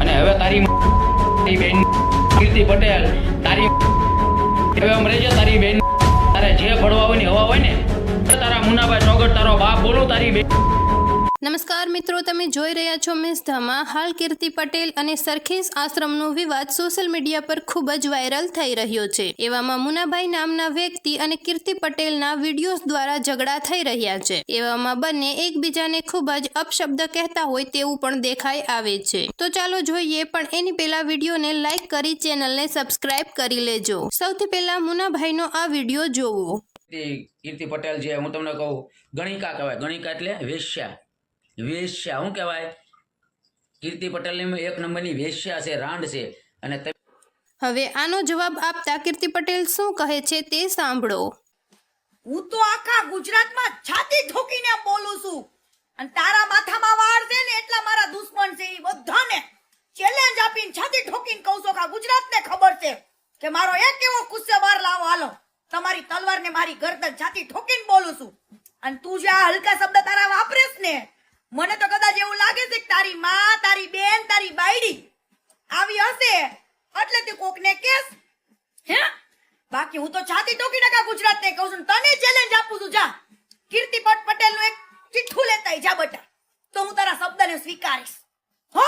અને હવે તારી બેન કીર્તિ પટેલ, તારી હવે આમ રહેજે તારી બેન. તારે જે ભણવા હોય ને હવા હોય ને, તારા મુનાભાઈ ચોગટ તારો બાપ બોલો, તારી બેન નમસ્કાર મિત્રો, તમે જોઈ રહ્યા છો મિસ ધામા હાલ કીર્તિ પટેલ અને સરખેજ આશ્રમનો વિવાદ સોશિયલ મીડિયા પર ખૂબ જ વાયરલ થઈ રહ્યો છે. એવામાં મુનાભાઈ નામના વ્યક્તિ અને કીર્તિ પટેલના વિડીયોઝ દ્વારા ઝઘડા થઈ રહ્યા છે. એવામાં બંને એકબીજાને ખૂબ જ અપશબ્દ કહેતા હોય તેવું પણ દેખાઈ આવે છે. તો ચાલો જોઈએ, પણ એની પહેલા વિડીયોને લાઈક કરી, ચેનલને સબસ્ક્રાઇબ કરી લેજો. સૌથી પહેલા મુનાભાઈનો આ વીડિયો જોવો. કીર્તિ પટેલ જે, હું તમને કહું, ગણિકા કહેવાય. ગણિકા એટલે વેશ્યા. વેશ્યા શું કહેવાય? કીર્તિ પટેલની એક નંબરની વેશ્યા છે રાંડ છે. અને હવે આનો જવાબ આપતા કીર્તિ પટેલ શું કહે છે તે સાંભળો. હું તો આખા ગુજરાતમાં છાતી ઠોકીને બોલું છું. અને તારા માથામાં વાળ છે ને એટલા મારા દુશ્મન છે એ બધાને. ચેલેન્જ આપીને છાતી ઠોકીને કહું છું કે આ ગુજરાતને ખબર છે કે મારો એક એવો ગુસ્સે બહાર લાવો. હાલો તમારી તલવારને મારી ગરદન છાતી ઠોકીને બોલું છું. અને તું જે આ હલકા શબ્દ તારા વાપરેશ ને મને તો કદાચ એવું લાગે છે કે તારી માં તારી બેન તારી બાયડી આવી હશે. એટલે તે કોકને કેસ. હે? બાકી હું તો છાતી ટોકી નાખા ગુજરાત ને કહું છું તને ચેલેન્જ આપું છું. જા. કીર્તિ પટ પટેલનું એક ચિઠ્ઠું લેતા જા બટા. તો હું તારા શબ્દને સ્વીકારીશ. હો?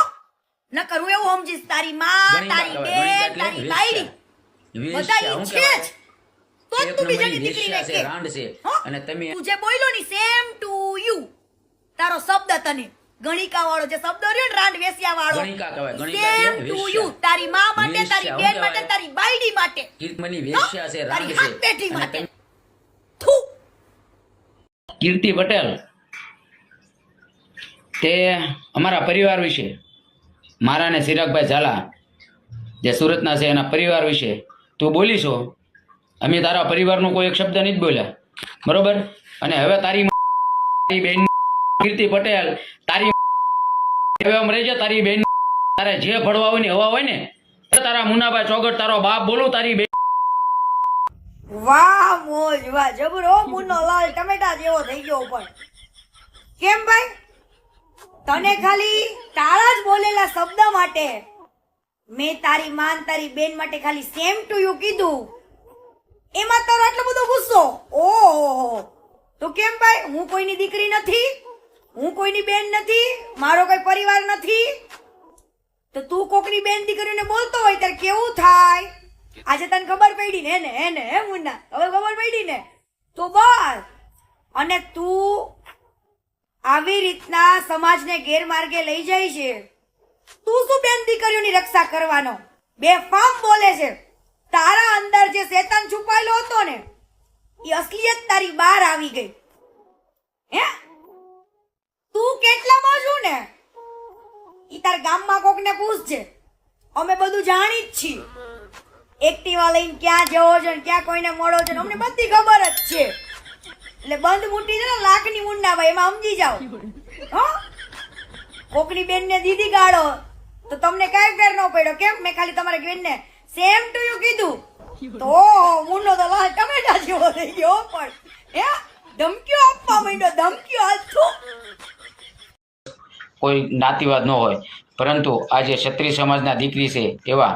નકર હું એવું સમજીશ તારી માં તારી બેન તારી બાયડી. બધા ઈ છે જ. તો તું બીજાની દીકરીને કે. રાંડ છે. અને તમે તું જે બોલ્યો ની સેમ ટુ તારો શબ્દ તને. ગણિકા વાળો જે શબ્દ રહ્યો ને રાંડ વેશ્યા વાળો ગણિકા કહેવાય, ગણિકા. સેમ ટુ યુ તારી માં માટે તારી બેન માટે તારી બાયડી માટે. કીર્તિમની વેશ્યા છે રાંડ છે. પેઢી માટે. થુ. કીર્તિ પટેલ તે અમારા પરિવાર વિશે મારા ને સિરાગભાઈ ઝાલા જે સુરતના છે એના પરિવાર વિશે તું બોલી છો? અમે તારા પરિવારનો કોઈ એક શબ્દ નથી બોલ્યા. બરોબર? અને હવે તારી તારી બેન કીર્તિ પટેલ, તારી રહેજે, તારી બેન તારે જે ભણવા હોય ને હવા હોય ને તારા મુનાભાઈ ચોગટ, તારો બાપ બોલું, તારી બેન વાહ, મોજ, વાહ, જબરો મુન્નો લાલ ટમેટા જેવો થઈ ગયો પણ. કેમ ભાઈ? તને ખાલી તારા જ બોલેલા શબ્દ માટે મેં તારી માન, તારી બેન માટે ખાલી સેમ ટુ યુ કીધું. એમાં તારો આટલો બધો ગુસ્સો? ઓહો તો કેમ ભાઈ? હું કોઈની દીકરી નથી? હું કોઈની બેન નથી, મારો કોઈ પરિવાર નથી. તો તું કોકની બેન દીકરીને બોલતો હોય ત્યારે કેવું થાય? આજે તને ખબર પડી ને ને હે ને હે મુન્ના? હવે ખબર પડી ને? તો બસ અને તું આવી રીતના સમાજને ગેરમાર્ગે લઈ જાય છે. તું શું બેન દીકરીઓની રક્ષા કરવાનો? બેફામ બોલે છે. તારા અંદર જે શેતાન છુપાયેલો હતો ને, એ અસલિયત તારી બહાર આવી ગઈ. હે? તું કેટલામાં છું ને? ઈ તાર ગામમાં કોકને પૂછજે. અમે બધું જાણી જ છીએ. એક્ટિવા લઈને ક્યાં જવો છે ક્યાં કોઈને મળો છે અમને બધી ખબર જ છે. એટલે બંધ મૂટી છે ને લાખની મુંડા ભાઈ, એમાં સમજી જાઓ. હો? કોકની બેનને દીધી ગાળો, તો તમને કાંઈ ફેર ન પડ્યો. કેમ? મેં ખાલી તમારી બેનને સેમ ટુ યુ કીધું. તો મુન્નો તો લાલ ટમેટા જેવો થઈ ગયો પણ. હે? ધમકીઓ આપવા માંડ્યો, ધમકીઓ હાલ છું કોઈ જ્ઞાતિવાદ ન હોય. પરંતુ આજે ક્ષત્રિય સમાજના દીકરી છે એવા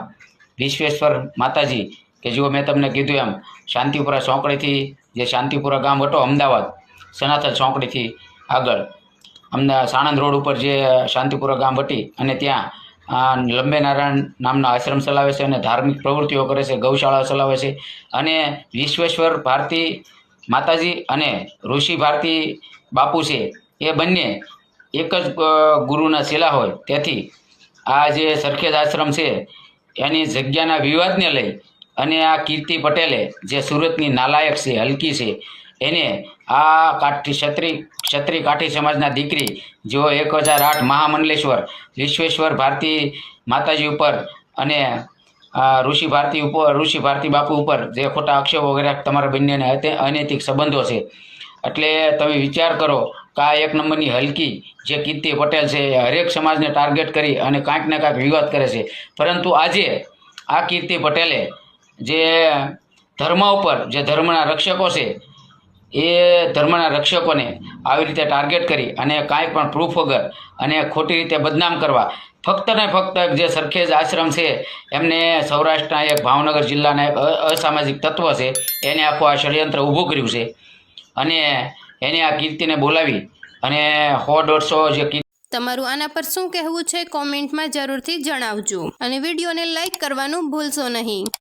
વિશ્વેશ્વર માતાજી કે જુઓ મેં તમને કીધું એમ, શાંતિપુરા ચોકડીથી જે શાંતિપુરા ગામ હતો અમદાવાદ, સનાતન ચોકડીથી આગળ. અમદાવાદ સાણંદ રોડ ઉપર જે શાંતિપુરા ગામ હતી અને ત્યાં લંબે નારાયણ નામના આશ્રમ ચલાવે છે અને ધાર્મિક પ્રવૃત્તિઓ કરે છે ગૌશાળા ચલાવે છે. અને વિશ્વેશ્વર ભારતી માતાજી અને ઋષિ ભારતી બાપુ છે, એ બંને એક જ ગુરુના શિલા હોય. તેથી આ જે સરખેજ આશ્રમ છે, એની જગ્યાના વિવાદને લઈ અને આ કીર્તિ પટેલે જે સુરતની નાલાયક છે, હલકી છે, એને આ કાઠી ક્ષત્રિય ક્ષત્રિય કાઠી સમાજના દીકરી જેઓ એક હજાર આઠ મહામંડલેશ્વર, વિશ્વેશ્વર ભારતી માતાજી ઉપર અને ઋષિ ભારતી ઉપર ઋષિ ભારતી બાપુ ઉપર જે ખોટા આક્ષેપો વગેરે તમારા બંનેને અનૈતિક સંબંધો છે. એટલે તમે વિચાર કરો આ એક નંબરની હલકી જે કીર્તિ પટેલ છે, એ હરેક સમાજને ટાર્ગેટ કરી અને કાંઈક ને કાંઈક વિવાદ કરે છે. પરંતુ આજે આ કીર્તિ પટેલે જે ધર્મ ઉપર, જે ધર્મના રક્ષકો છે, એ ધર્મના રક્ષકોને આવી રીતે ટાર્ગેટ કરી અને કાંઈ પણ પ્રૂફ વગર અને ખોટી રીતે બદનામ કરવા, ફક્ત ને ફક્ત જે સરખેજ આશ્રમ છે, એમને સૌરાષ્ટ્રના એક ભાવનગર જિલ્લાના એક અસામાજિક તત્વ છે, એને આખું આ ષડયંત્ર ઊભું કર્યું છે. અને એને આ કીર્તિને બોલાવી અને સો દોઢસો જે તમારું આના પર શું કહેવું છે કોમેન્ટમાં જરૂરથી જણાવજો અને વિડીયોને લાઈક કરવાનું ભૂલશો નહીં.